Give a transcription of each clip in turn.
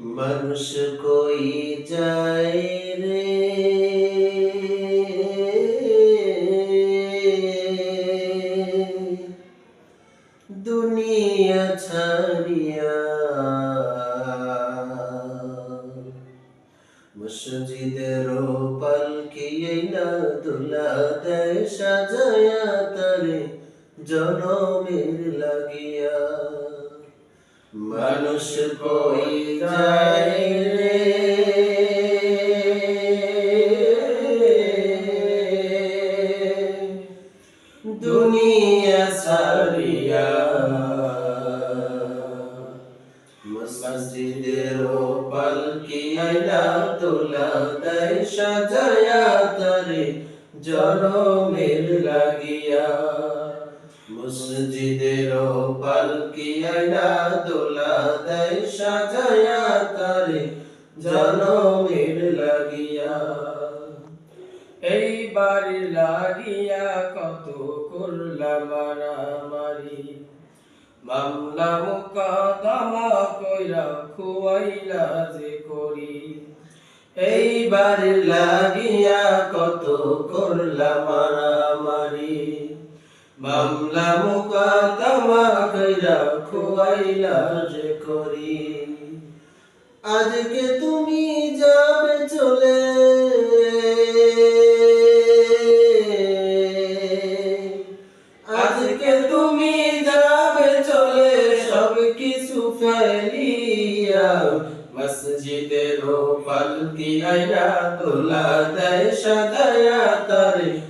মানুষ কই যায় রে? দুনিয়া ছাড়িয়া মসজিদের পালকি না দুলা দেয়, সাজায়া তারে জনমের লাগিয়া। মানুষ কই যায় দুনিয়া সারিয়া মসজিদের পালকি আইলা তোলা দেয় সাজায়া তারে? জনমের লাগিয়া মসজিদের পালকি আইলা তোলা দেয়, সাজায়া তারে জনমের লাগিয়া। এই বাড়ি লাগিয়া কত করলাম মারামারি মামলা মুকাদমা কইরা খুয়াইলা যে করি। এইবার লাগিয়া কত করলাম মারামারি মামলা মুকাদমা কইরা খুয়াইলা যে করি। আজকে তুমি যাবে চলে। আজকে তুমি যাবে চলে, সব কিছু ফেলিয়া। মসজিদের পালকি আইনা তোলা দেয় সাদায়া তারে।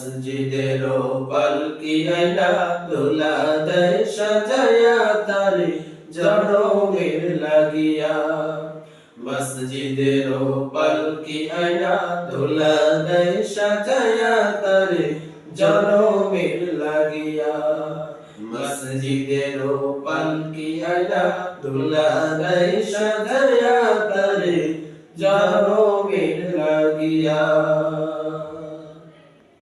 মসজিদের পালকি আইনা দোলা দেয় সাজায়া তারে জনমের লাগিয়া? মসজিদের পালকি আইনা দোলা দেয় সাজায়া তারে জনমের লাগিয়া? মসজিদের পালকি আইনা দোলা দেয় সাজায়া তারে জনমের লাগিয়া?